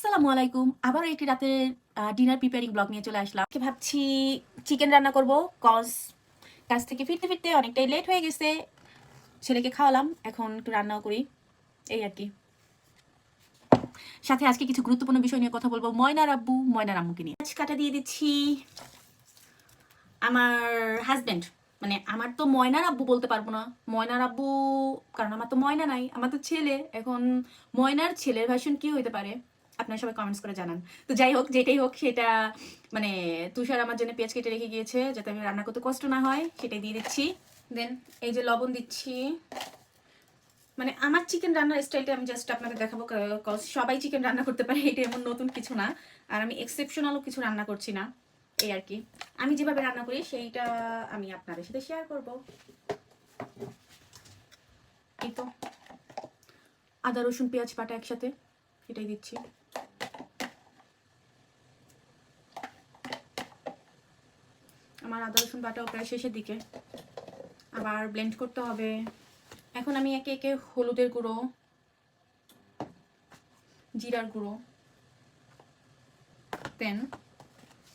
আসসালামু আলাইকুম। আবার একটি রাতের ডিনার প্রিপেয়ারিং ব্লগ নিয়ে চলে আসলাম। ভাবছি চিকেন রান্না করব কজ কাজ থেকে ফিরতে ফিরতে অনেকটাই লেট হয়ে গেছে। ছেলেকে খাওয়ালাম, এখন একটু রান্নাও করি। এই আর কি। সাথে আজকে কিছু গুরুত্বপূর্ণ বিষয় নিয়ে কথা বলব, ময়নার আব্বু, ময়নার আম্মুকে নিয়ে। আজ কাটা দিয়ে দিচ্ছি আমার হাজব্যান্ড মানে আমার তো ময়নার আব্বু বলতে পারব না। ময়নার আব্বু, কারণ আমার তো ময়না নাই, আমার তো ছেলে। এখন ময়নার ছেলের ভাষণ কি হইতে পারে? আপনারা সবাই কমেন্টস করে জানান। তো যাই হোক, যেটাই হোক, সেটা মানে তুষার আমার জন্য পেঁয়াজ কেটে রেখে গিয়েছে, যাতে আমি রান্না করতে কষ্ট না হয়, সেটাই দিয়ে দিচ্ছি। দেন এই যে লবণ দিচ্ছি। মানে আমার চিকেন রান্নার স্টাইলটা আমি জাস্ট আপনাকে দেখাবো সবাই চিকেন রান্না করতে পারে, এটা এমন নতুন কিছু না। আর আমি এক্সেপশনালও কিছু রান্না করছি না, এই আর কি। আমি যেভাবে রান্না করি, সেইটা আমি আপনাদের সাথে শেয়ার করব। এই তো। আদা, রসুন, পেঁয়াজ, বাটা একসাথে, এটাই দিচ্ছি। আমার আদা, রসুন বাটাও প্রায় শেষের দিকে। আবার ব্লেন্ড করতে হবে। এখন আমি একে একে হলুদের গুঁড়ো, জিরার গুঁড়ো দেন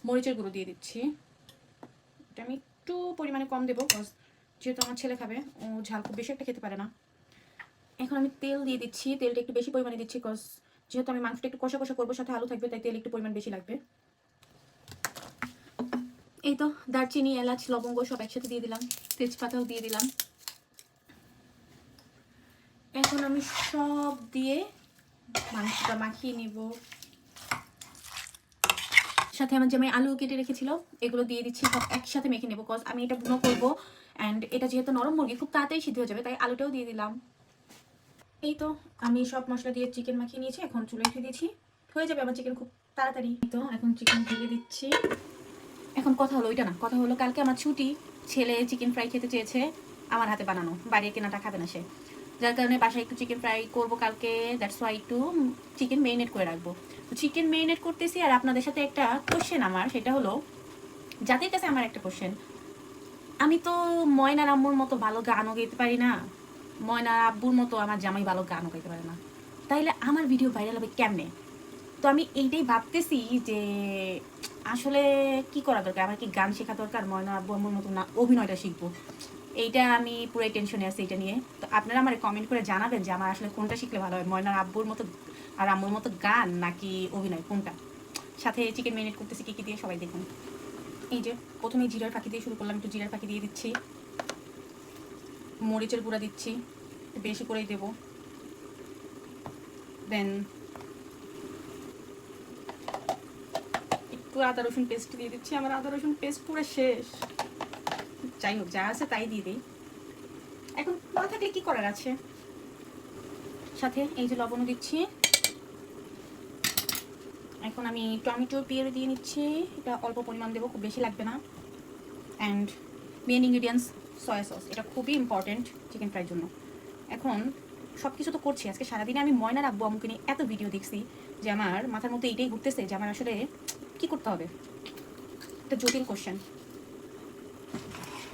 মরিচের গুঁড়ো দিয়ে দিচ্ছি। এটা আমি একটু পরিমাণে কম দেবো কজ যেহেতু আমার ছেলে খাবে, ও ঝাল খুব বেশি একটা খেতে পারে না। এখন আমি তেল দিয়ে দিচ্ছি, তেলটা একটু বেশি পরিমাণে দিচ্ছি কজ যেহেতু আমি মাংসটা একটু কষা কষা করব, সাথে আলু থাকবে, তাই তেল একটু পরিমাণ বেশি লাগবে। এই তো দারচিনি, এলাচ, লবঙ্গ সব একসাথে দিয়ে দিলাম। তেজপাতাও দিয়ে দিলাম। এখন আমি সব দিয়ে মাংসটা মাখিয়ে নিব। সাথে আমার যে আমি আলু কেটে রেখেছিল, এগুলো দিয়ে দিচ্ছি, সব একসাথে মেখে নেব কজ আমি এটা বুনো করব অ্যান্ড এটা যেহেতু নরম মুরগি, খুব তাড়াতাড়ি সিদ্ধ হয়ে যাবে, তাই আলুটাও দিয়ে দিলাম। এই তো আমি সব মশলা দিয়ে চিকেন মাখিয়ে নিয়েছি, এখন চুলে উঠে দিয়েছি। হয়ে যাবে আমার চিকেন খুব তাড়াতাড়ি। তো, এখন চিকেন ঢেলে দিচ্ছি। এখন কথা হলো, ওইটা না, কথা হলো কালকে আমার ছুটি, ছেলে চিকেন ফ্রাই খেতে চেয়েছে আমার হাতে বানানো বাইরে কেনাটা খাবে না সে। যার কারণে বাসায় একটু চিকেন ফ্রাই করব কালকে দ্যাটস ওয়াই একটু চিকেন মেরিনেট করে রাখব। তো চিকেন মেরিনেট করতেছি আর আপনাদের সাথে একটা কোশ্চেন আমার, সেটা হলো যাদের কাছে আমার একটা কোশ্চেন আমি তো ময়নার আম্মুর মতো ভালো গানও গাইতে পারি না ময়নার আব্বুর মতো আমার জামাই ভালো গানও গাইতে পারে না। তাইলে আমার ভিডিও ভাইরাল হবে কেমনে? তো আমি এইটাই ভাবতেছি যে আসলে কি করা দরকার? আমার কি গান শেখা দরকার? ময়না আম্মুর মতো না অভিনয়টা শিখব? এইটা আমি পুরাই টেনশনে আছি এটা নিয়ে। তো আপনারা আমার কমেন্ট করে জানাবেন যে আমার আসলে কোনটা শিখলে ভালো হয়? ময়নার আব্বুর মতো আর আম্মুর মতো গান নাকি অভিনয়? কোনটা? সাথে চিকেন মেরিনেট করতেছি কী কী দিয়ে? সবাই দেখুন। এই যে প্রথমে জিরার ফাঁকি দিয়ে শুরু করলাম, একটু জিরার ফাঁকি দিয়ে দিচ্ছি। মরিচের গুঁড়া দিচ্ছি বেশি করেই দেবো। দেন একটু আদা, রসুন পেস্ট দিয়ে দিচ্ছি। আমার আদা, রসুন পেস্ট পুরো শেষ। যাই হোক, যা আছে তাই দিয়ে দিই। এখন না থাকলে কি করার আছে? সাথে এই যে লবণও দিচ্ছি। এখন আমি টমেটো পিয়ারে দিয়ে নিচ্ছি। এটা অল্প পরিমাণ দেবো, খুব বেশি লাগবে না। And main ingredients soya sauce এটা খুবই ইম্পর্টেন্ট চিকেন ফ্রাইয়ের জন্য। এখন সব কিছু তো করছি। আজকে সারাদিনে আমি ময়নার আব্বু আম্মুকে নিয়ে এত ভিডিও দেখছি যে আমার মাথার মধ্যে এইটাই ঘুরতেছে যে আমার আসলে কি করতে হবে? একটা জটিল কোশ্চেন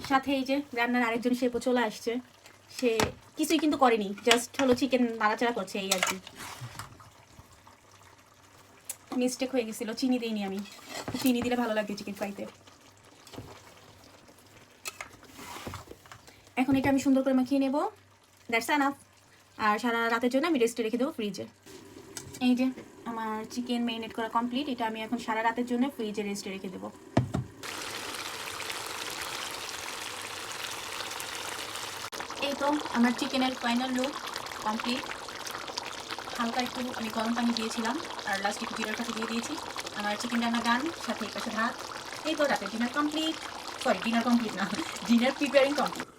সাথে এই যে রান্নার আরেকজন সে চলে আসছে। সে কিছুই কিন্তু করেনি জাস্ট হলো চিকেন নাড়াচাড়া করছে এই আর কি। মিস্টেক হয়ে গেছিল, চিনি দিইনি আমি। চিনি দিলে ভালো লাগবে চিকেন ফ্রাইতে এখন এটা আমি সুন্দর করে মাখিয়ে নেব। দ্যাটস আনাফ আর সারা রাতের জন্য আমি রেস্টে রেখে দেবো ফ্রিজে এই যে আমার চিকেন মেরিনেট করা কমপ্লিট এটা আমি এখন সারা রাতের জন্য ফ্রিজে রেস্টে রেখে দেবো। এই তো আমার চিকেনের ফাইনাল লুক কমপ্লিট হালকা একটু, আমি গরম পানি দিয়েছিলাম, আর লাস্ট একটু জিরার কাছে দিয়ে দিয়েছি। আমার চিকেন রান্না গান সাথে পাশে ভাত। এই তো রাতের dinner complete sorry dinner complete না ডিনার প্রিপেয়ারিং কমপ্লিট